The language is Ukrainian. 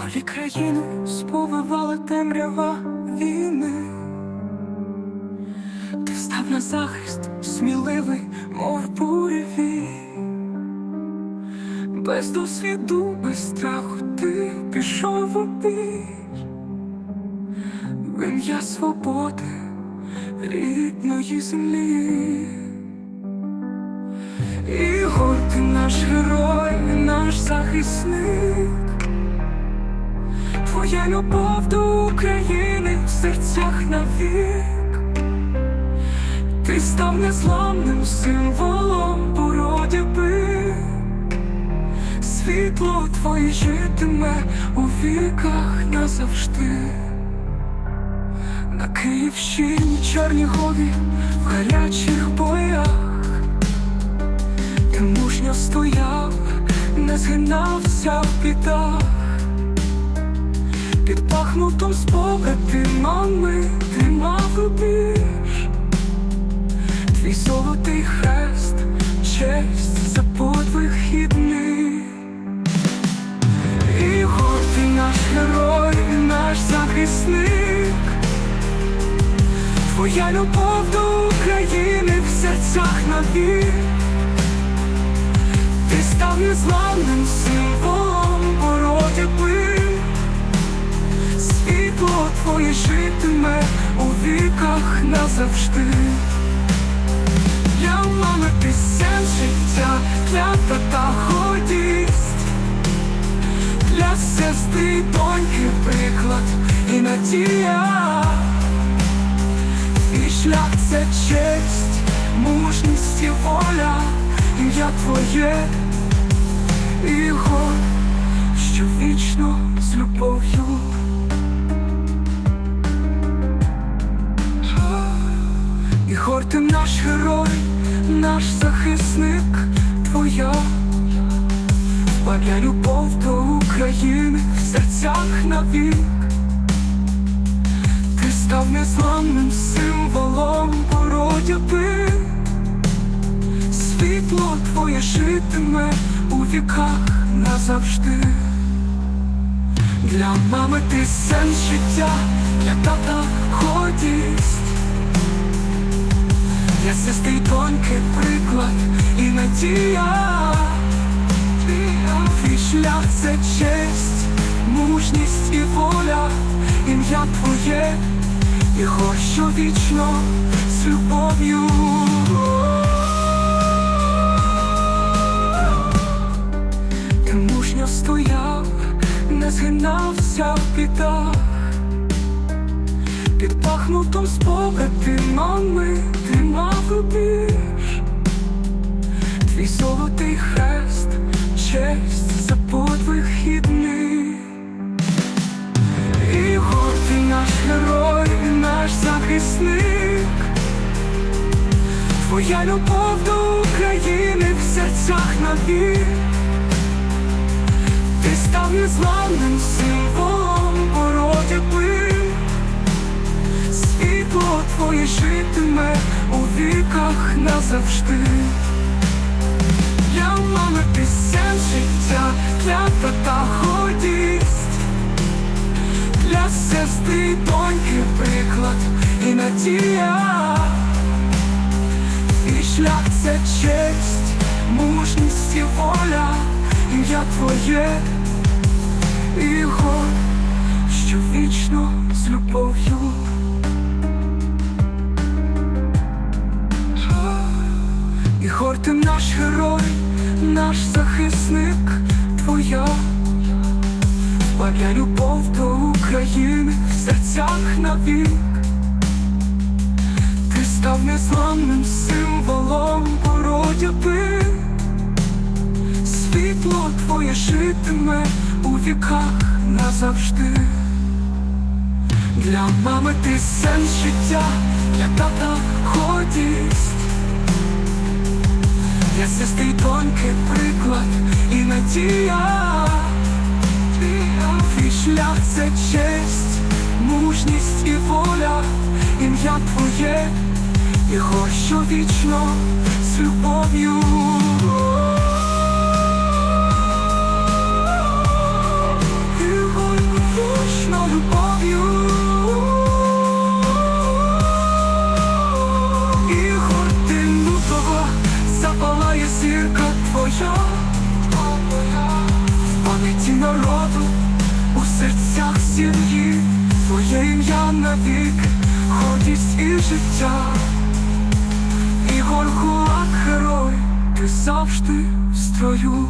Полі країни сповивала темрява війни. Ти встав на захист, сміливий, мов буревій. Без досвіду, без страху ти пішов у бій. В ім'я свободи, рідної землі. Ігор, ти наш герой, наш захисник. Твоя любов до України в серцях навік. Ти став незламним символом боротьби. Світло твоє житиме у віках назавжди. На Київщині, Чернігові, в гарячих боях. Ти мужньо стояв, не згинався в бідах. Під пахнутом спогадимами тримав рубіж Твій золотий хрест, честь за подвиг гідний Ігор, ти наш герой, наш захисник. Твоя любов до України в серцях навік Ти став незламним символом боротьби Твоє житиме у віках назавжди. Для мами пісень життя, клята та гордість Для сестри доньки приклад і надія Твій шлях це честь, мужність і воля, ім'я твоє, Ігор, що вічно з любов'ю. Ігор, ти наш герой, наш захисник, твоя Пам'я любов до України в серцях навік. Ти став незламним символом боротьби. Світло твоє житиме у віках назавжди. Для мами ти сенс життя, для тата сестри приклад і надія. Твій шлях це честь, мужність і воля, ім'я твоє, Його, що вічно з любов'ю. Ти мужньо стояв, не згинався в бідах. Під пахнутом спогадимами тримав рубіж Твоя любов до України в серцях навік Ти став незламним символом боротьби. Світло твоє житиме у віках назавжди. Я мами пісень життя, клята та гордість. Для сестри доньки приклад і надія ім'я твоє, Ігор, що вічно з любов'ю. Ігор, ти наш герой, наш захисник, твоя Пам'я любов до України в серцях навік. Ти став незламним символом житиме у віках назавжди. Для мами ти сенс життя, для тата гордість. Для сестри й приклад і надія Твій шлях це честь, мужність і воля, ім'я твоє, Його, що вічно з любов'ю. Життя. Ігор як герой, ти завжди в строю.